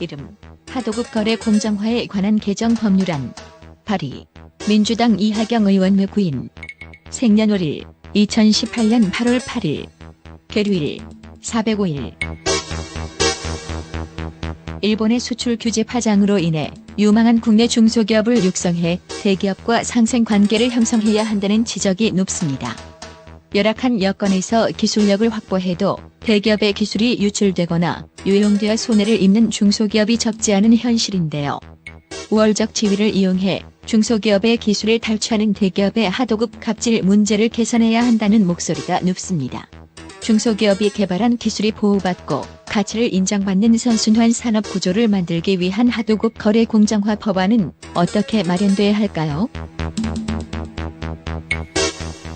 이름 하도급 거래 공정화에 관한 개정 법률안. 발의 민주당 이하경 의원 구인. 생년월일 2018년 8월 8일. 계류일 405일. 일본의 수출 규제 파장으로 인해 유망한 국내 중소기업을 육성해 대기업과 상생 관계를 형성해야 한다는 지적이 높습니다. 열악한 여건에서 기술력을 확보해도 대기업의 기술이 유출되거나 유용되어 손해를 입는 중소기업이 적지 않은 현실인데요. 우월적 지위를 이용해 중소기업의 기술을 탈취하는 대기업의 하도급 갑질 문제를 개선해야 한다는 목소리가 높습니다. 중소기업이 개발한 기술이 보호받고 가치를 인정받는 선순환 산업 구조를 만들기 위한 하도급 거래 공정화 법안은 어떻게 마련돼야 할까요?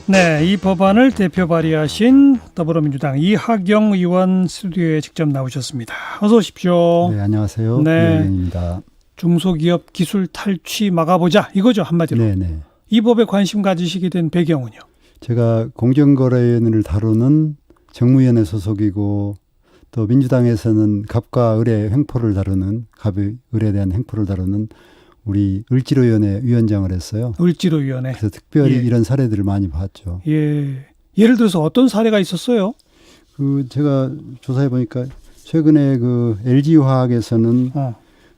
네, 이 법안을 대표 발의하신 더불어민주당 이하경 의원 스튜디오에 직접 나오셨습니다. 어서 오십시오. 네, 안녕하세요. 네. 이의원입니다. 중소기업 기술 탈취 막아보자 이거죠 한마디로. 네, 네. 이 법에 관심 가지시게 된 배경은요. 제가 공정거래위원회를 다루는 정무위원회 소속이고 또 민주당에서는 갑과 을의 횡포를 다루는 갑의 을에 대한 횡포를 다루는 우리 을지로위원회 위원장을 했어요. 을지로위원회. 그래서 특별히 예. 이런 사례들을 많이 봤죠. 예. 예를 들어서 어떤 사례가 있었어요? 그 제가 조사해 보니까 최근에 그 LG화학에서는 어.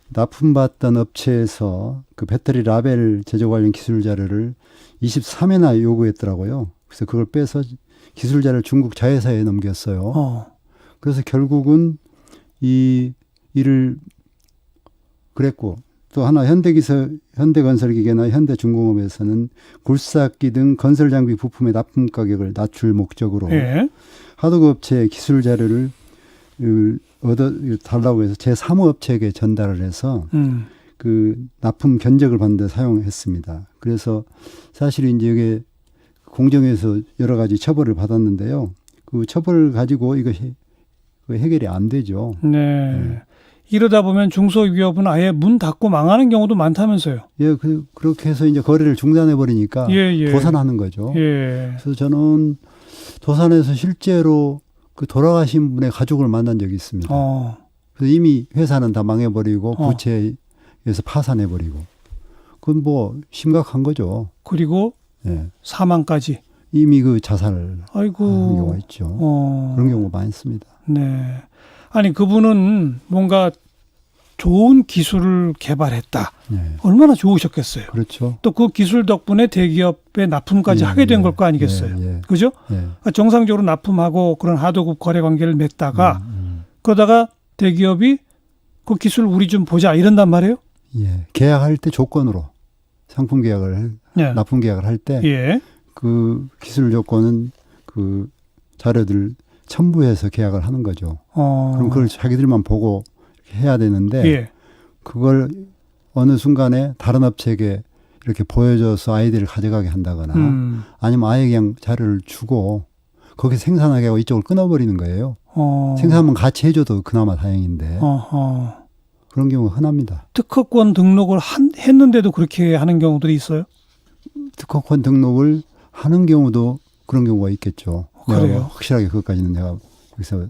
납품받던 업체에서 그 배터리 라벨 제조 관련 기술 자료를 23회나 요구했더라고요. 그래서 그걸 빼서 기술 자료를 중국 자회사에 넘겼어요. 어. 그래서 결국은 이 일을 그랬고 또 하나 현대기술 현대건설기계나 현대중공업에서는 굴삭기 등 건설 장비 부품의 납품 가격을 낮출 목적으로 예. 하도급 업체의 기술 자료를 을 얻어 달라고 해서 제 사무업체에게 전달을 해서 음. 그 납품 견적을 받는 데 사용했습니다. 그래서 사실 이제 이게 공정에서 여러 가지 처벌을 받았는데요. 그 처벌을 가지고 이것이 그 해결이 안 되죠. 네. 이러다 보면 중소기업은 아예 문 닫고 망하는 경우도 많다면서요. 예, 그, 그렇게 해서 이제 거래를 중단해 버리니까 예, 예. 도산하는 거죠. 예. 그래서 저는 도산에서 실제로 그 돌아가신 분의 가족을 만난 적이 있습니다. 어. 그래서 이미 회사는 다 망해버리고 어. 부채에서 파산해버리고 그건 뭐 심각한 거죠. 그리고 예. 사망까지. 이미 그 자살을 하는 경우가 아이고. 있죠. 어. 그런 경우가 많습니다. 네. 아니 그분은 뭔가 좋은 기술을 개발했다. 네. 얼마나 좋으셨겠어요. 그렇죠. 또 그 기술 덕분에 대기업에 납품까지 예, 하게 된 예. 걸거 아니겠어요. 예, 예. 그죠? 예. 그러니까 정상적으로 납품하고 그런 하도급 거래 관계를 맺다가 음, 그러다가 대기업이 그 기술 우리 좀 보자 이런단 말이에요. 음. 예. 계약할 때 조건으로 상품 계약을 할- 네. 납품 계약을 할 때그 예. 기술 조건은 그 자료들 첨부해서 계약을 하는 거죠. 어. 그럼 그걸 자기들만 보고 해야 되는데 예. 그걸 어느 순간에 다른 업체에게 이렇게 보여줘서 아이디를 가져가게 한다거나 음. 아니면 아예 그냥 자료를 주고 거기서 생산하게 하고 이쪽을 끊어버리는 거예요. 어. 생산만 같이 해줘도 그나마 다행인데 어허. 그런 경우가 흔합니다. 특허권 등록을 한, 했는데도 그렇게 하는 경우들이 있어요. 특허권 등록을 하는 경우도 그런 경우가 있겠죠. 그래요? 뭐 확실하게 그것까지는 내가 여기서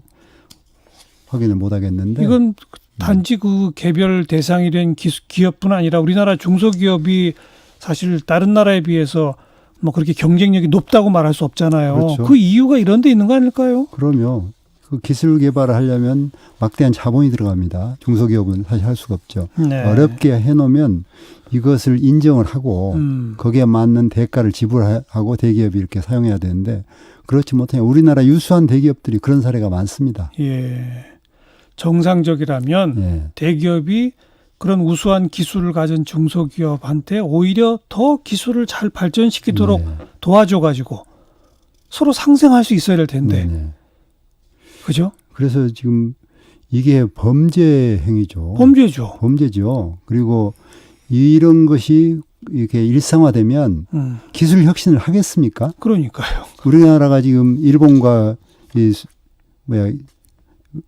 확인을 못 하겠는데 이건 단지 그 개별 대상이 된 기, 기업뿐 아니라 우리나라 중소기업이 사실 다른 나라에 비해서 뭐 그렇게 경쟁력이 높다고 말할 수 없잖아요. 그렇죠. 그 이유가 이런 데 있는 거 아닐까요? 그러면 그 기술 개발을 하려면 막대한 자본이 들어갑니다. 중소기업은 사실 할 수가 없죠. 네. 어렵게 해놓으면 이것을 인정을 하고 음. 거기에 맞는 대가를 지불하고 대기업이 이렇게 사용해야 되는데 그렇지 못해 우리나라 유수한 대기업들이 그런 사례가 많습니다. 예. 정상적이라면 예. 대기업이 그런 우수한 기술을 가진 중소기업한테 오히려 더 기술을 잘 발전시키도록 네. 도와줘 가지고 서로 상생할 수 있어야 될 텐데. 네, 네. 그죠? 그래서 지금 이게 범죄 행위죠. 범죄죠. 범죄죠. 그리고 이런 것이 이렇게 일상화되면 음. 기술 혁신을 하겠습니까? 그러니까요. 우리나라가 지금 일본과 이 수- 뭐야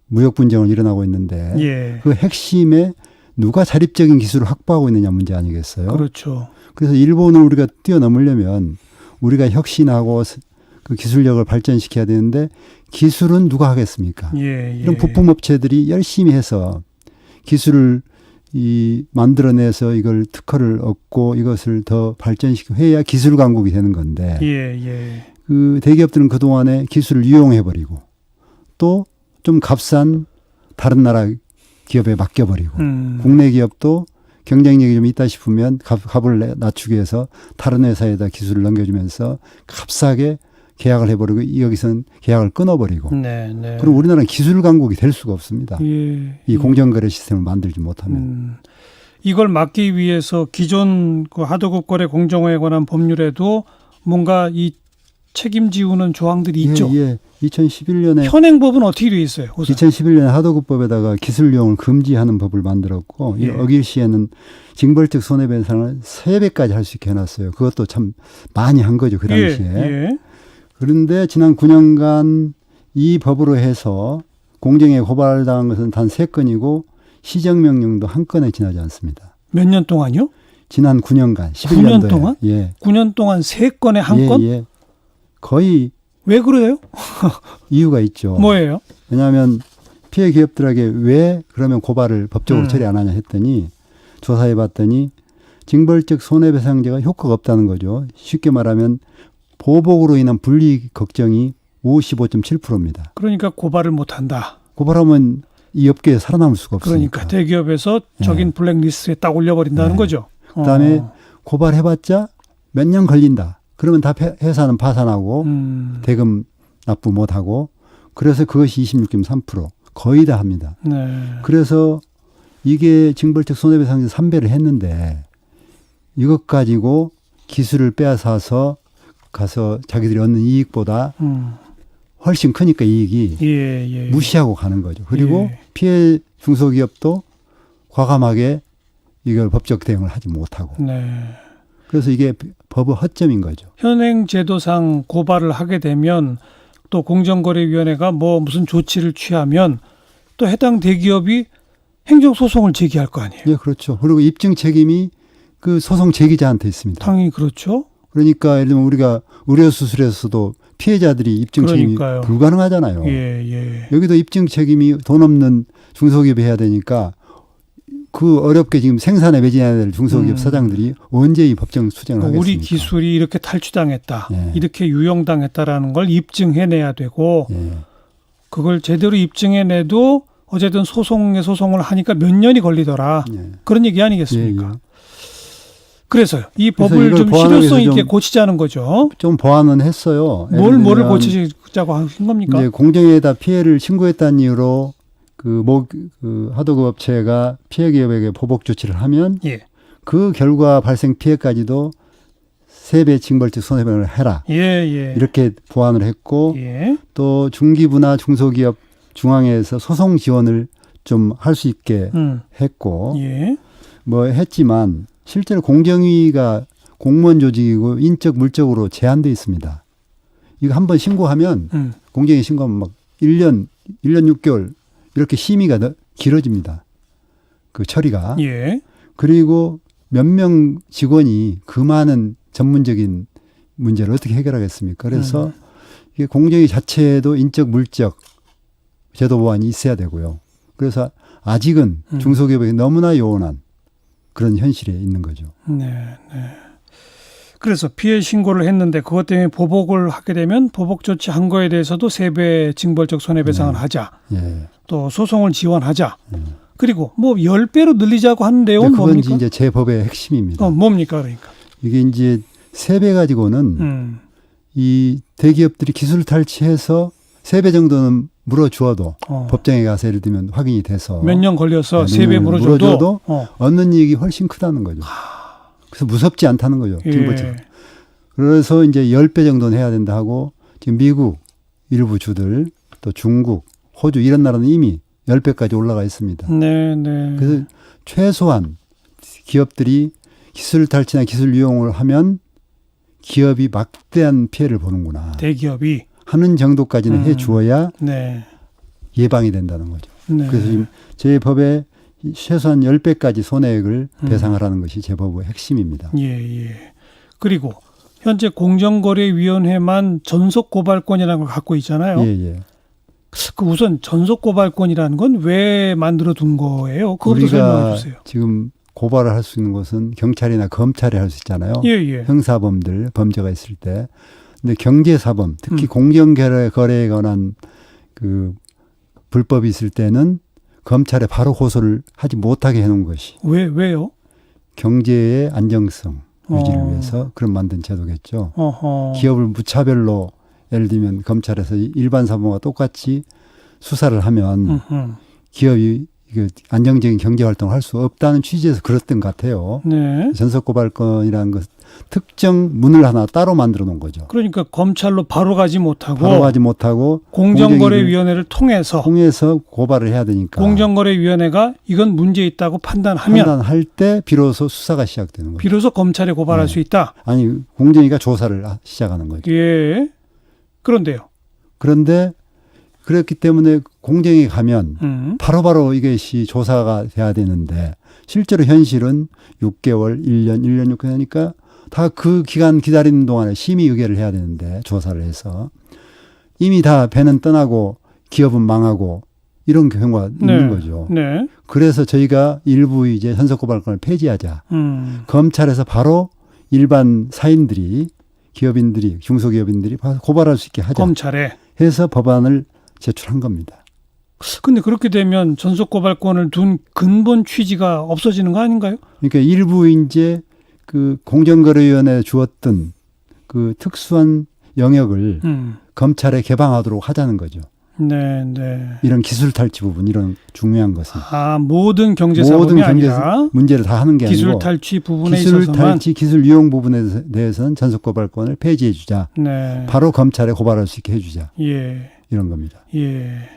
무역 분쟁을 일어나고 있는데 예. 그 핵심에 누가 자립적인 기술을 확보하고 있느냐 문제 아니겠어요? 그렇죠. 그래서 일본을 우리가 뛰어넘으려면 우리가 혁신하고 스- 그 기술력을 발전시켜야 되는데 기술은 누가 하겠습니까? 예, 예. 이런 부품 업체들이 열심히 해서 기술을 이 만들어내서 이걸 특허를 얻고 이것을 더 발전시키고 해야 기술 강국이 되는 건데 예, 예. 그 대기업들은 그 동안에 기술을 이용해 버리고 또 좀 값싼 다른 나라 기업에 맡겨 버리고 음. 국내 기업도 경쟁력이 좀 있다 싶으면 값, 값을 내- 낮추기 위해서 다른 회사에다 기술을 넘겨주면서 값싸게 계약을 해버리고 여기서는 계약을 끊어버리고 네, 네. 그럼 우리나라는 기술 강국이 될 수가 없습니다. 예. 이 공정거래 시스템을 만들지 못하면 음, 이걸 막기 위해서 기존 그 하도급 거래 공정화에 관한 법률에도 뭔가 이 책임 지우는 조항들이 있죠. 예, 예. 2011년에 현행법은 어떻게 되어 있어요? 우선? 2011년에 하도급법에다가 기술 이용을 금지하는 법을 만들었고 이 예. 어길 시에는 징벌적 손해배상을 세배까지 할 수 있게 해놨어요. 그것도 참 많이 한 거죠 그 당시에. 예, 예. 그런데 지난 9년간 이 법으로 해서 공정에 고발당한 것은 단 세건이고 시정명령도 한 건에 지나지 않습니다. 몇 년 동안요? 지난 9년간, 11년도에. 9년 동안? 예. 9년 동안 세 건에 한 예, 건? 예. 거의 왜 그래요? 이유가 있죠. 뭐예요? 왜냐하면 피해 기업들에게 왜 그러면 고발을 법적으로 음. 처리 안 하냐 했더니 조사해 봤더니 징벌적 손해배상제가 효과가 없다는 거죠. 쉽게 말하면 보복으로 인한 불이익 걱정이 55.7%입니다. 그러니까 고발을 못 한다. 고발하면 이 업계에 살아남을 수가 없으니까. 그러니까 대기업에서 예. 적인 블랙리스트에 딱 올려버린다는 네. 거죠. 그다음에 어. 고발해봤자 몇 년 걸린다. 그러면 다 폐- 회사는 파산하고 음, 대금 납부 못하고 그래서 그것이 26.3% 거의 다 합니다. 네. 그래서 이게 징벌적 손해배상제 3배를 했는데 이것 가지고 기술을 빼앗아서 가서 자기들이 얻는 이익보다 음, 훨씬 크니까 이익이 예, 예. 무시하고 가는 거죠. 그리고 예. 피해 중소기업도 과감하게 이걸 법적 대응을 하지 못하고 네. 그래서 이게 법의 허점인 거죠. 현행 제도상 고발을 하게 되면 또 공정거래위원회가 뭐 무슨 조치를 취하면 또 해당 대기업이 행정소송을 제기할 거 아니에요. 예, 그렇죠. 그리고 입증 책임이 그 소송 제기자한테 있습니다. 당연히 그렇죠. 그러니까 예를 들면 우리가 의료 수술에서도 피해자들이 입증 책임이 그러니까요. 불가능하잖아요. 예, 예. 여기도 입증 책임이 돈 없는 중소기업이 해야 되니까 그 어렵게 지금 생산에 매진해야 될 중소기업 음. 사장들이 언제 이 법정 수정을 하겠습니까? 우리 기술이 이렇게 탈취당했다, 예. 이렇게 유용당했다라는 걸 입증해내야 되고 예. 그걸 제대로 입증해내도 어쨌든 소송에 소송을 하니까 몇 년이 걸리더라. 예. 그런 얘기 예, 아니겠습니까? 예. 그래서요. 이 그래서 법을 이걸 좀 보완하기 실효성 있게 좀 고치자는 거죠. 좀 보완은 했어요. 뭘 예를 뭐를 들면 고치자고 하신 겁니까? 이제 공정에다 피해를 신고했다는 이유로 그뭐 그 하도급 업체가 피해 기업에게 보복 조치를 하면 예, 그 결과 발생 피해까지도 세배 징벌적 손해배상을 해라. 예, 예. 이렇게 보완을 했고 예, 또 중기부나 중소기업 중앙에서 소송 지원을 좀 할 수 있게 음, 했고 예, 뭐 했지만 실제로 공정위가 공무원 조직이고 인적 물적으로 제한돼 있습니다. 이거 한번 신고하면 음, 공정위 신고하면 막 1년, 1년 6개월 이렇게 심의가 더 길어집니다. 그 처리가. 예, 그리고 몇 명 직원이 그 많은 전문적인 문제를 어떻게 해결하겠습니까? 그래서 음. 이게 공정위 자체에도 인적 물적 제도 보완이 있어야 되고요. 그래서 아직은 음. 중소기업에게 너무나 요원한 그런 현실에 있는 거죠. 네, 네. 그래서 피해 신고를 했는데 그것 때문에 보복을 하게 되면 보복 조치한 거에 대해서도 세배 징벌적 손해배상을 네. 하자. 예. 또 소송을 지원하자. 음. 그리고 뭐 10배로 늘리자고 하는 내용은 그건 뭡니까? 이제 제 법의 핵심입니다. 어, 뭡니까 그러니까. 이게 이제 세배 가지고는 음. 이 대기업들이 기술 탈취해서 세배 정도는 물어주어도 어. 법정에 가서 예를 들면 확인이 돼서 몇 년 걸려서 네, 세배 몇 년을 물어줘도, 물어줘도 어. 얻는 이익이 훨씬 크다는 거죠. 그래서 무섭지 않다는 거죠. 예. 그래서 이제 10배 정도는 해야 된다 하고 지금 미국 일부 주들 또 중국, 호주 이런 나라는 이미 10배까지 올라가 있습니다. 네, 네. 그래서 최소한 기업들이 기술 탈취나 기술 이용을 하면 기업이 막대한 피해를 보는구나 대기업이 하는 정도까지는 음. 해 주어야 네. 예방이 된다는 거죠. 네. 그래서 지금 제 법에 이 최소한 10배까지 손해액을 음. 배상하라는 것이 제 법의 핵심입니다. 예, 예. 그리고 현재 공정거래위원회만 전속 고발권이라는 걸 갖고 있잖아요. 예, 예. 그 우선 전속 고발권이라는 건 왜 만들어 둔 거예요? 그것도 설명해 주세요. 지금 고발을 할 수 있는 것은 경찰이나 검찰이 할 수 있잖아요. 예, 예. 형사범들 범죄가 있을 때. 근데 경제사범, 특히 음. 공정거래 거래에 관한 그 불법이 있을 때는 검찰에 바로 고소를 하지 못하게 해놓은 것이 왜 왜요? 경제의 안정성 유지를 어. 위해서 그런 만든 제도겠죠. 어허. 기업을 무차별로 예를 들면 검찰에서 일반 사범과 똑같이 수사를 하면 음흠. 기업이 그 안정적인 경제 활동을 할 수 없다는 취지에서 그랬던 것 같아요. 네. 전속 고발권이라는 것 특정 문을 하나 따로 만들어 놓은 거죠. 그러니까 검찰로 바로 가지 못하고 바로 가지 못하고 공정거래위원회를 통해서 통해서 고발을 해야 되니까 공정거래위원회가 이건 문제 있다고 판단하면 판단할 때 비로소 수사가 시작되는 거죠. 비로소 검찰에 고발할 네. 수 있다. 아니 공정위가 조사를 하- 시작하는 거죠. 예. 그런데요. 그런데 그렇기 때문에 공정위 가면 음. 바로바로 이것이 조사가 돼야 되는데 실제로 현실은 6개월, 1년, 1년 6개월이니까 다 그 기간 기다리는 동안에 심의 의결을 해야 되는데 조사를 해서 이미 다 배는 떠나고 기업은 망하고 이런 경우가 네. 있는 거죠. 네. 그래서 저희가 일부 이제 현석 고발권을 폐지하자. 음. 검찰에서 바로 일반 사인들이 기업인들이 중소기업인들이 고발할 수 있게 하자 검찰에. 해서 법안을 제출한 겁니다. 근데 그렇게 되면 전속 고발권을 둔 근본 취지가 없어지는 거 아닌가요? 그러니까 일부 이제 그 공정거래위원회에 주었던 그 특수한 영역을 음. 검찰에 개방하도록 하자는 거죠. 네, 네. 이런 기술 탈취 부분 이런 중요한 것은 아, 모든 경제사범이 모든 경제 문제를 다 하는 게 기술 아니고 탈취 부분에 기술 있어서만 탈취 기술 이용 부분에 대해서는 전속 고발권을 폐지해 주자. 네. 바로 검찰에 고발할 수 있게 해 주자. 예. 이런 겁니다. 예.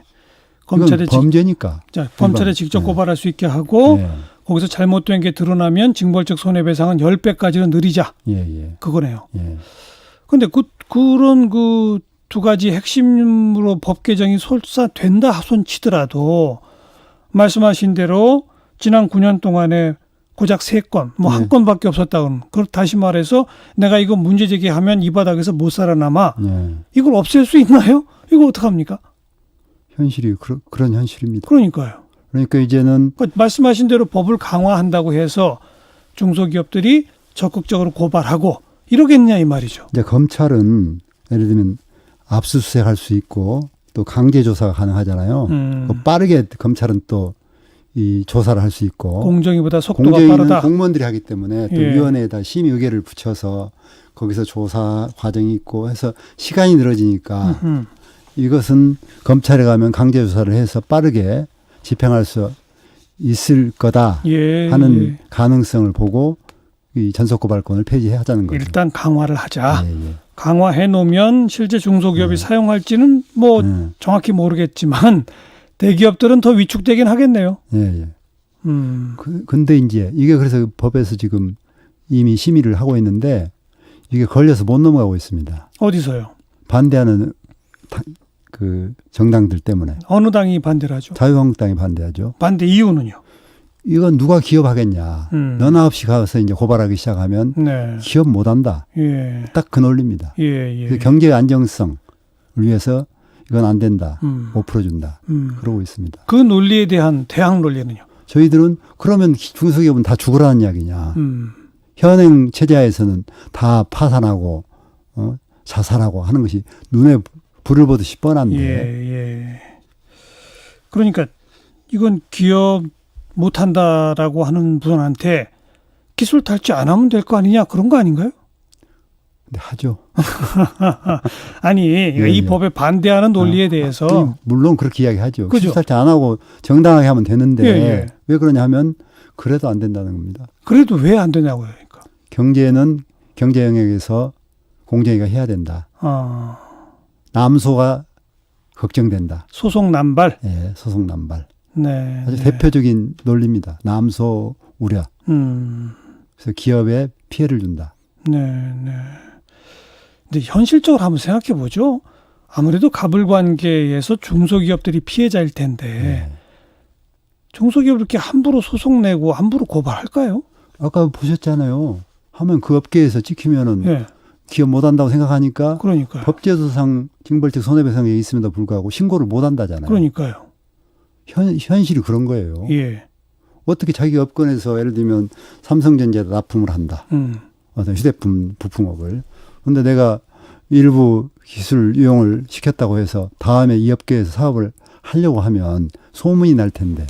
직, 범죄니까. 자, 검찰에. 직접 네. 고발할 수 있게 하고 예. 거기서 잘못된 게 드러나면 징벌적 손해배상은 10배까지는 늘리자. 예, 예. 그거네요. 예. 근데 그 그런 그 두 가지 핵심으로 법 개정이 설사 된다 하손 치더라도 말씀하신 대로 지난 9년 동안에 고작 세 건, 뭐한 네. 건밖에 없었다고는. 그 다시 말해서 내가 이거 문제 제기하면 이 바닥에서 못 살아남아. 예. 이걸 없앨 수 있나요? 이거 어떡합니까? 현실이 그런 그런 현실입니다. 그러니까요. 그러니까 이제는 그 말씀하신 대로 법을 강화한다고 해서 중소기업들이 적극적으로 고발하고 이러겠냐 이 말이죠. 이제 검찰은 예를 들면 압수수색할 수 있고 또 강제 조사가 가능하잖아요. 음, 그 빠르게 검찰은 또 이 조사를 할 수 있고 공정위보다 속도가 공정위는 빠르다. 공무원들이 하기 때문에 또 예. 위원회에다 심의 의결을 붙여서 거기서 조사 과정이 있고 해서 시간이 늘어지니까 음, 이것은 검찰에 가면 강제 조사를 해서 빠르게 집행할 수 있을 거다 예, 하는 예. 가능성을 보고 이 전속 고발권을 폐지하자는 거죠. 일단 강화를 하자. 예, 예. 강화해 놓으면 실제 중소기업이 네. 사용할지는 뭐 예, 정확히 모르겠지만 대기업들은 더 위축되긴 하겠네요. 예, 예. 음, 그, 근데 이제 이게 그래서 법에서 지금 이미 심의를 하고 있는데 이게 걸려서 못 넘어가고 있습니다. 어디서요? 반대하는 다- 그 정당들 때문에 어느 당이 반대를 하죠? 자유한국당이 반대하죠. 반대 이유는요? 이건 누가 기업하겠냐. 음. 너나 없이 가서 이제 고발하기 시작하면 네. 기업 못한다. 예. 딱 그 논리입니다. 예, 예. 그 경제 안정성을 위해서 이건 안 된다. 음, 못 풀어준다. 음. 그러고 있습니다. 그 논리에 대한 대항 논리는요? 저희들은 그러면 중소기업은 다 죽으라는 이야기냐. 음. 현행 체제하에서는 다 파산하고 어? 자살하고 하는 것이 눈에 불을 보듯이 뻔한데 예, 예. 그러니까 이건 기업 못한다라고 하는 분한테 기술 탈취 안 하면 될 거 아니냐 그런 거 아닌가요? 근데 하죠. 아니 예, 이 예. 법에 반대하는 논리에 대해서 그 물론 그렇게 이야기하죠. 그죠. 기술탈취 안 하고 정당하게 하면 되는데 예, 예. 왜 그러냐 하면 그래도 안 된다는 겁니다. 그래도 왜 안 되냐고요. 그러니까. 경제는 경제 영역에서 공정위가 해야 된다. 어, 남소가 걱정된다. 소송 남발. 예, 소송 남발. 네. 아주 네. 대표적인 논리입니다. 남소 우려. 음. 그래서 기업에 피해를 준다. 네, 네. 근데 현실적으로 한번 생각해 보죠. 아무래도 갑을 관계에서 중소기업들이 피해자일 텐데 예. 중소기업 이렇게 함부로 소송 내고 함부로 고발할까요? 아까 보셨잖아요. 하면 그 업계에서 찍히면은 예. 기업 못 한다고 생각하니까 그러니까요. 법제도상 징벌적 손해배상에 있음에도 불구하고 신고를 못 한다잖아요. 그러니까요. 현, 현실이 그런 거예요. 예. 어떻게 자기 업권에서 예를 들면 삼성전자에 납품을 한다. 음. 어떤 휴대폰 부품업을. 근데 내가 일부 기술 이용을 시켰다고 해서 다음에 이 업계에서 사업을 하려고 하면 소문이 날 텐데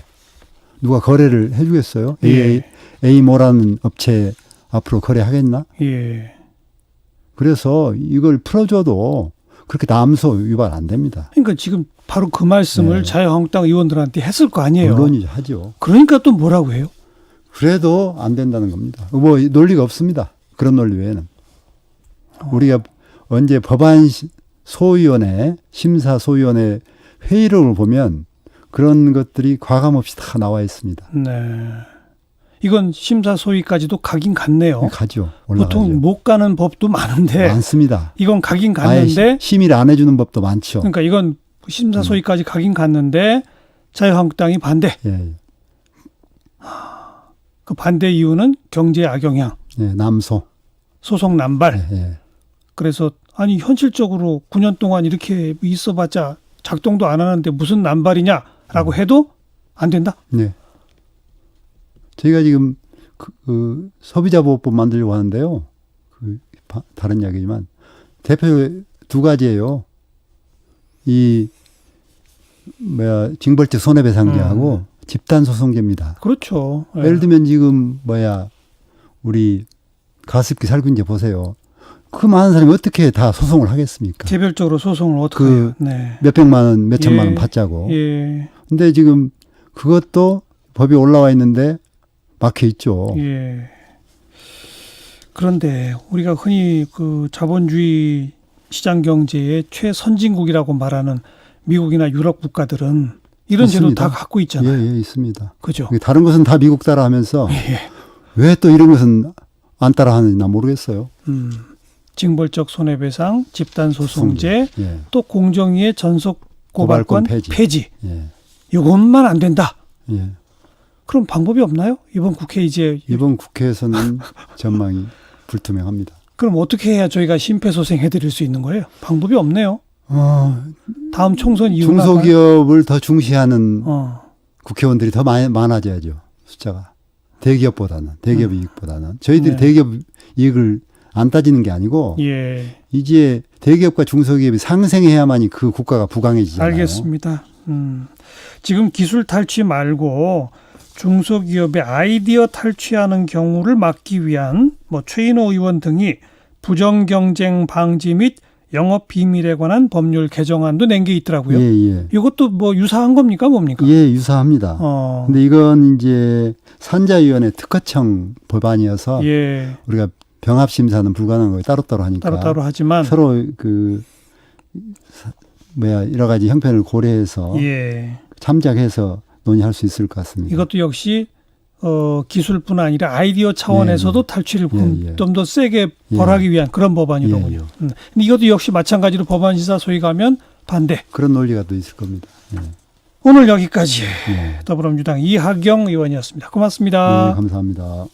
누가 거래를 해주겠어요? A, 예. A 뭐라는 업체 앞으로 거래하겠나? 예. 그래서 이걸 풀어줘도 그렇게 남소 유발 안 됩니다. 그러니까 지금 바로 그 말씀을 네. 자유한국당 의원들한테 했을 거 아니에요. 물론이죠 하죠. 그러니까 또 뭐라고 해요? 그래도 안 된다는 겁니다. 뭐 논리가 없습니다. 그런 논리 외에는 우리가 언제 법안 시- 소위원회 심사 소위원회 회의록을 보면 그런 것들이 과감 없이 다 나와 있습니다. 네. 이건 심사 소위까지도 가긴 갔네요. 가죠. 올라가죠. 보통 못 가는 법도 많은데 많습니다. 이건 가긴 갔는데 시- 심의를 안 해주는 법도 많죠. 그러니까 이건 심사 소위까지 가긴 갔는데 자유한국당이 반대. 예, 예. 그 반대 이유는 경제 악영향, 예, 남소. 소송 남발. 예, 예. 그래서 아니 현실적으로 9년 동안 이렇게 있어봤자 작동도 안 하는데 무슨 남발이냐라고 음. 해도 안 된다. 네. 저희가 지금 그, 그 소비자 보호법 만들려고 하는데요. 그 바- 다른 이야기지만 대표 두 가지예요. 이 뭐야 징벌적 손해배상제하고 집단 소송제입니다. 그렇죠. 예. 예를 들면 지금 뭐야 우리 가습기 살균제 보세요. 그 많은 사람이 어떻게 다 소송을 하겠습니까? 개별적으로 소송을 어떻게 그? 네. 몇 백만 원, 몇 천만 원 예. 받자고. 예. 근데 지금 그것도 법이 올라와 있는데 막혀 있죠. 예. 그런데 우리가 흔히 그 자본주의 시장 경제의 최선진국이라고 말하는 미국이나 유럽 국가들은 이런 제도 있습니다. 다 갖고 예, 있잖아요. 예, 있습니다. 그죠? 다른 것은 다 미국 따라 하면서 예. 왜또 이런 것은 안 따라 하는지 나 모르겠어요. 음. 징벌적 손해배상, 집단 소송제, 예, 또 공정위의 전속 고발권 고발권 폐지. 폐지. 예, 이것만 안 된다. 예. 그럼 방법이 없나요? 이번 국회 이제 이번 국회에서는 전망이 불투명합니다. 그럼 어떻게 해야 저희가 심폐소생 해 드릴 수 있는 거예요? 방법이 없네요. 어, 다음 총선 이후가 중소기업을 더 중시하는 어. 국회의원들이 더 많이, 많아져야죠. 숫자가. 대기업보다는, 대기업 이익보다는. 저희들이 네. 대기업 이익을 안 따지는 게 아니고, 예. 이제 대기업과 중소기업이 상생해야만이 그 국가가 부강해지잖아요. 알겠습니다. 음. 지금 기술 탈취 말고 중소기업의 아이디어 탈취하는 경우를 막기 위한 뭐 최인호 의원 등이 부정 경쟁 방지 및 영업 비밀에 관한 법률 개정안도 낸 게 있더라고요. 예, 예. 이것도 뭐 유사한 겁니까 뭡니까? 예, 유사합니다. 어. 근데 이건 이제 산자위원회 특허청 법안이어서 예. 우리가 병합 심사는 불가능한 거예요. 따로따로 하니까 따로따로 하지만 서로 그 사- 뭐야 여러 가지 형편을 고려해서 예. 참작해서 논의할 수 있을 것 같습니다. 이것도 역시 어, 기술뿐 아니라 아이디어 차원에서도 탈취를 예, 예. 좀더 세게 예. 벌하기 위한 그런 법안이로군요. 예, 예. 음. 근데 이것도 역시 마찬가지로 법안 시사 소위 가면 반대. 그런 논리가 또 있을 겁니다. 예. 오늘 여기까지 예. 더불어민주당 이하경 의원이었습니다. 고맙습니다. 네, 감사합니다.